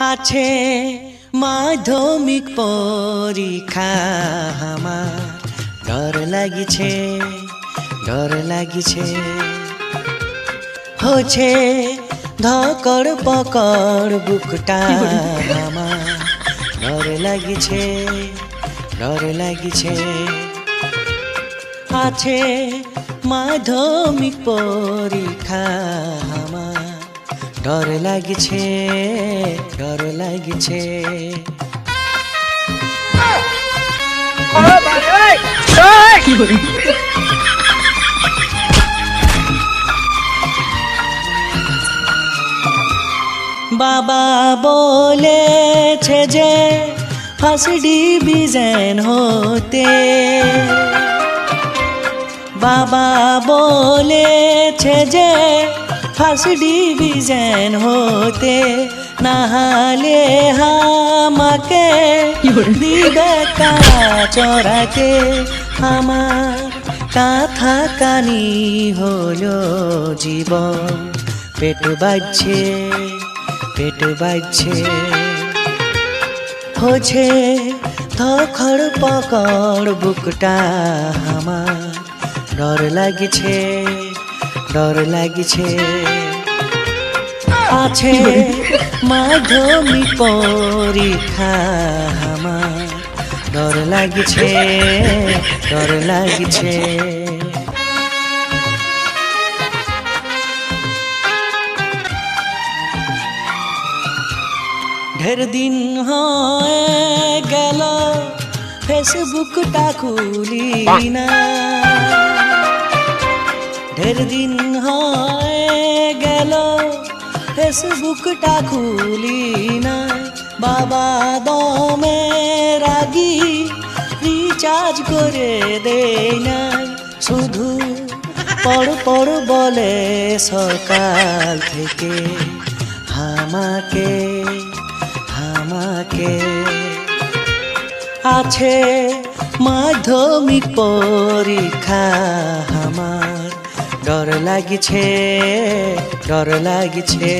আছে মাধ্যমিক পরীক্ষা আমার। ডর লাগিছে ডর লাগিছে। হচ্ছে ধকড় পকড় বুকটা আমার। ডর লাগিছে ডর লাগিছে। আছে মাধ্যমিক পরীক্ষা ডর লাগিছে ডর লাগিছে বাবা বলেছে যে ফার্স্ট ডিভিশন হতে বাবা বলেছে যে ফার্স্ট ডিভিশন হতে নাহলে আমাকে কারা চড়াতে আমার কাথা কানি হলো জীবন। পেট বাজছে পেট বাজছে। হচ্ছে ধখড় পকড় বুকটা আমার। ডর লাগিছে। ডর লাগিছে। আছে মাধ্যমিক পরীক্ষা আমার। ডর লাগিছে ডর লাগিছে। ঢের দিন হয়ে গেল ফেসবুকটা খুলি না ঢের দিন হয়ে গেল ফেসবুকটা খুলি না বাবা দমে রাগি রিচার্জ করে দেয় না শুধু পড় পড় বলে সকাল থেকে আমাকে আমাকে আছে মাধ্যমিক পরীক্ষা ডর লাগিছে ডর লাগিছে